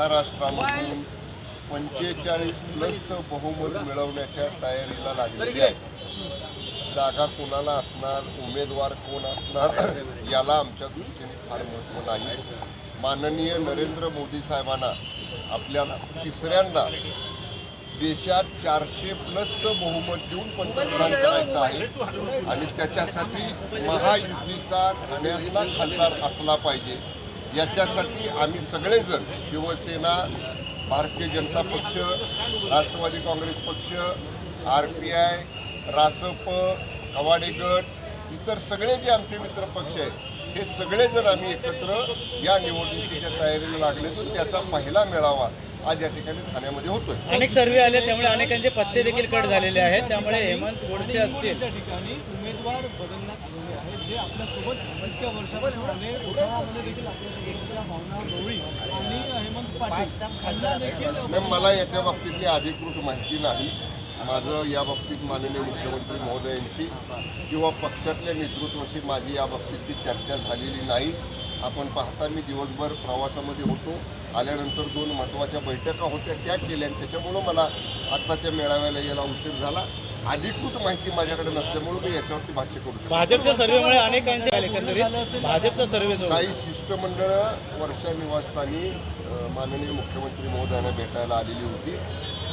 महाराष्ट्रामधून पंचेचाळीस प्लसचं बहुमत मिळवण्याच्या तयारीला लागलेली आहे. जागा कोणाला असणार उमेदवार कोण असणार याला आमच्या दृष्टीने फार महत्त्व नाही. माननीय नरेंद्र मोदी साहेबांना आपल्याला तिसऱ्यांदा देशात चारशे प्लसचं बहुमत देऊन पंतप्रधान करायचं आहे. आणि त्याच्यासाठी महायुतीचा ठाण्यातला खासदार असला पाहिजे. याच्यासाठी आम्ही सगळेजण शिवसेना भारतीय जनता पक्ष राष्ट्रवादी काँग्रेस पक्ष आर पी आय रासप कवाडेगड इतर सगळे जे आमचे मित्र पक्ष आहेत हे सगळेजण आम्ही एकत्र या निवडणुकीच्या तयारीला लागले तर त्याचा पहिला मेळावा आज या ठिकाणी ठाण्यामध्ये होतोय. अनेक सर्वे आले त्यामुळे अनेकांचे पत्ते देखील कट झालेले आहेत. त्यामुळे हेमंत गोडसे असतील. त्या ठिकाणी उमेदवार बदलण्यात आलेले आहेत जे आपल्यासोबत इतक्या वर्षापासून आले उठावामध्ये देखील आपल्यासोबत होत्या भावना गवळी आणि हेमंत पाटील देखील मला याच्या बाबतीतली अधिकृत माहिती नाही. माझं या बाबतीत माननीय मुख्यमंत्री महोदयांशी किंवा पक्षातल्या नेतृत्वाशी माझी या बाबतीतली चर्चा झालेली नाही. आपण पाहता मी दिवसभर प्रवासामध्ये होतो. आल्यानंतर दोन महत्त्वाच्या बैठका होत्या त्या केल्या आणि त्याच्यामुळं मला आत्ताच्या मेळाव्याला यायला उशीर झाला. अधिकृत माहिती माझ्याकडे नसल्यामुळं मी याच्यावरती भाष्य करू शकतो भाजपच्या सर्वेमुळे अनेकांचे आले एकंदरीत. भाजपचा सर्वे काही शिष्टमंडळं वर्षा निवासस्थानी माननीय मुख्यमंत्री महोदयांना भेटायला आलेली होती.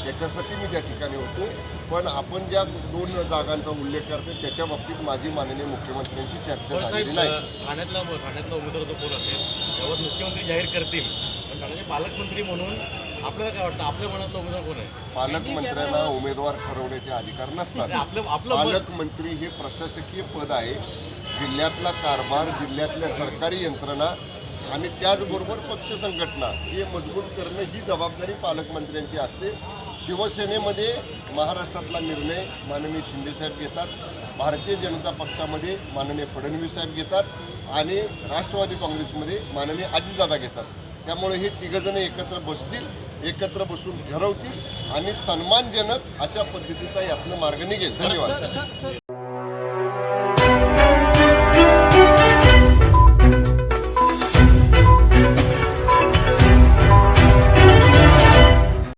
त्याच्यासाठी मी त्या ठिकाणी होतो. पण आपण ज्या दोन जागांचा उल्लेख करते त्याच्या बाबतीत माझी माननीय मुख्यमंत्र्यांची चर्चा झालेली नाही. ठाण्यातला ठाण्यातला उमेदवार जो कोण असेल? त्यावर मुख्यमंत्री जाहीर करतील. पण ठाण्याचे पालकमंत्री म्हणून आपल्याला काय वाटतं? आपल्या मनातला उमेदवार कोण आहे? पालकमंत्र्यांना उमेदवार ठरवण्याचे अधिकार नसतात. आपलं आपलं मत- पालकमंत्री हे प्रशासकीय पद आहे. जिल्ह्यातला कारभार जिल्ह्यातल्या सरकारी यंत्रणा आणि त्याचबरोबर पक्ष संघटना हे मजबूत करणं ही जबाबदारी पालकमंत्र्यांची असते. शिवसेनेमध्ये महाराष्ट्रातला निर्णय माननीय शिंदेसाहेब घेतात भारतीय जनता पक्षामध्ये माननीय फडणवीस साहेब घेतात आणि राष्ट्रवादी काँग्रेसमध्ये माननीय अजितदादा घेतात. त्यामुळे हे तिघजण एकत्र बसतील एकत्र बसून ठरवतील आणि सन्मानजनक अशा पद्धतीचा यातनं मार्ग निघेल. धन्यवाद.